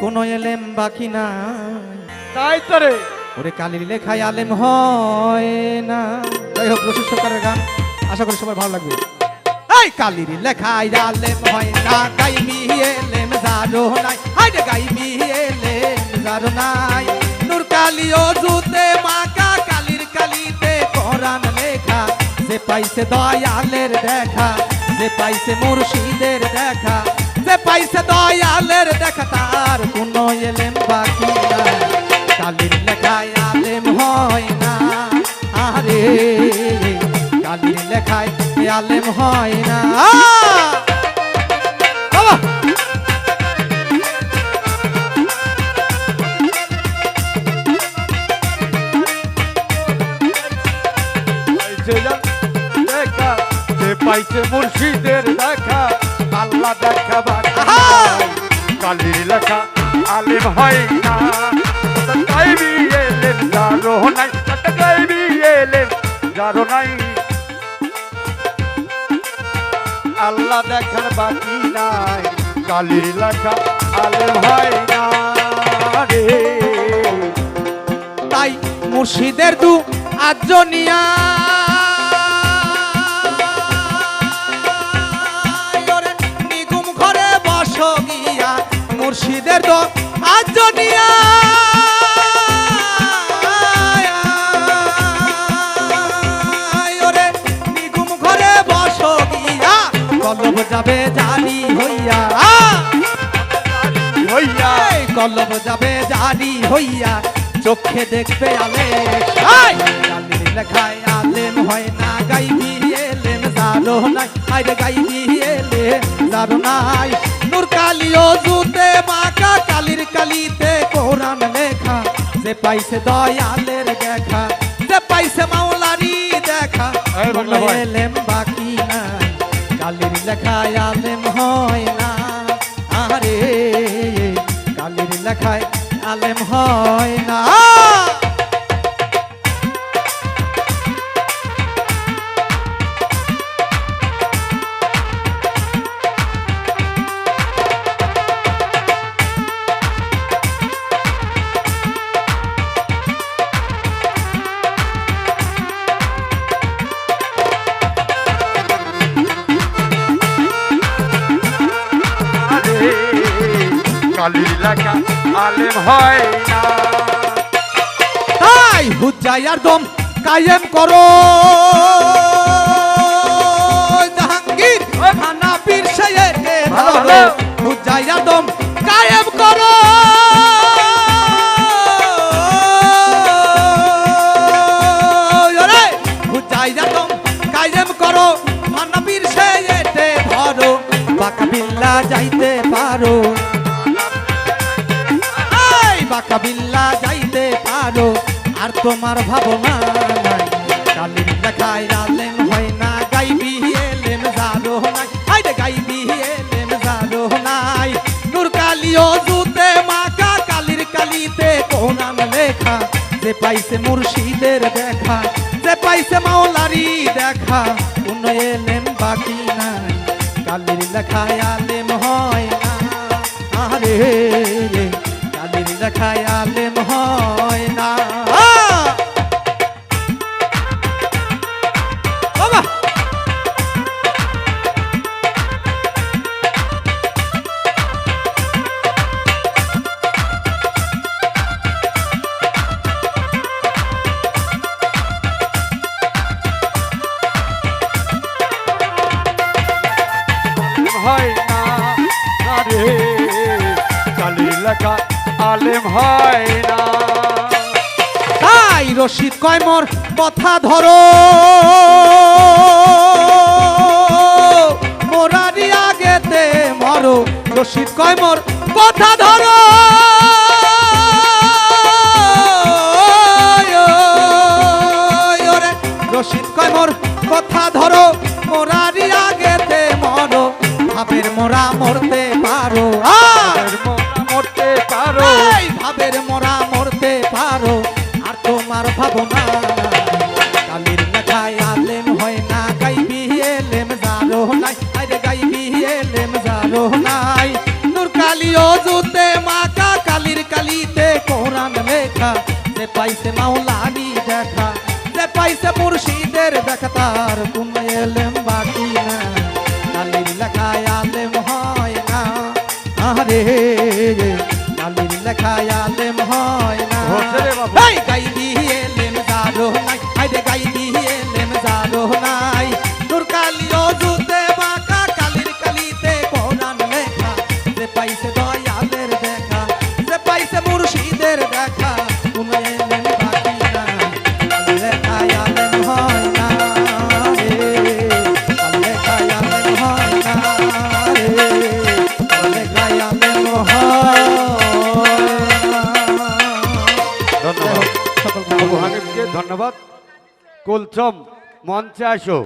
কোনো এলেম বাকি না তাই তো রে। ওরে কালির লেখায় আলেম হয় না। যাই হোক রশিদ সরকারের গান আশা করি সবাই ভালো লাগবে। এই কালির লেখায় আলেম হয় না গাই গাইবি এলেম জারো নাই। হাইরে গাইবি এলেম জারো নাই। নূর কালিও জুতে মাকা কালির কালিতে কোরআন লেখা। যে পাইছে দয়ালের দেখা যে পাইছে মুর্শিদের দেখা। যে পাইছে দয়ালের দেখা তার, কোনো এলেম বাকি নাই। কালির লেখায় আলেম হয় না। আরে, কালির লেখায় আলেম হয় না। পাইছে মুর্শিদের কালির লেখা আলিম হয় না। যারো নাই যারো নাই। আল্লাহ দেখার বাকি নাই কালির লেখা আলেম হয় না রে। তাই মুর্শিদের দু আজনিয়া মুর্শিদের দু আজনিয়া যাবে জানি হইয়া। কলব যাবে জারি হইয়া। চোখে দেখবে আলে। লেখায় আলেম হয় না গাইবি এলেম জারো নাই। আরে গাইবি এলেম জারো নাই। নূর কালিও জুতে বাঁকা কালির কালিতে কোরআন লেখা। যে পাইছে দয়ালের দেখা যে পাইছে মাওলারি দেখা। এই বাংলা ভাই। এলেম বাকি নাই কালির লেখায় আলেম হয় না। আরে কালির লেখায় আলেম হয় না। কালির লেখা আলেম হয় না। তাই হুজাইয়ার দম কায়েম করো। জাহাঙ্গীর খানা পীর সৈয়দকে ভালো। হুজাইয়ার দম কায়েম করো। ওরে, হুজাইয়ার বাঁকা বিল্লা যাইতে পারো, আর তোমার ভাবনা নাই। কালির লেখায় আলেম হয় না, গাইবি এলেম জারো নাই। আইরে গাইবি এলেম জারো নাই। নূর কালিও জুতে মাকা কালির কালিতে কোরআন লেখা। যে পাইছে মুর্শিদের দেখা, যে পাইছে মাওলারি দেখা, কোন এলেম বাকি নাই। কালির লেখায় আলেম লেখায় আলেম হয় না? বাবা! আলেম আলেম হয় না। তাই রশিদ কয় মোর কথা ধরো। মোরারি আগেতে মরো, রশিদ কয় মোর কথা ধরো। রশিদ কয় মোর কথা ধরো। মোরারি আগেতে মরো, ভাবের মোরা মরতে পারো। আ এর মোরা মরতে পারো। ভাবের মরা মরতে পারো। আর তোমার ভাবনা কালির লেখায় আলেম হয় না গাই বিয়ে লেম জানো নাই। আর গাই বিয়ে লেম জানো নাই। নূর কালিও জুতে মাকা কালির কালিতে কোরআন লেখা। সে পাইছে মাওলানি দেখা সে পাইছে মুর্শিদের দেখা, তার কোন লেখায় আলেম হয় না। এই গাইবি এলেম জারো নাই আইরে গাইবি এলেম জারো নাই। তোর কালিও জুতে বাঁকা কালির কালিতে কোরআন লেখা। যে পাইছে দয়ালের দেখা যে পাইছে মুর্শিদের দেখা। ধন্যবাদ কুলচম মঞ্চে আসো।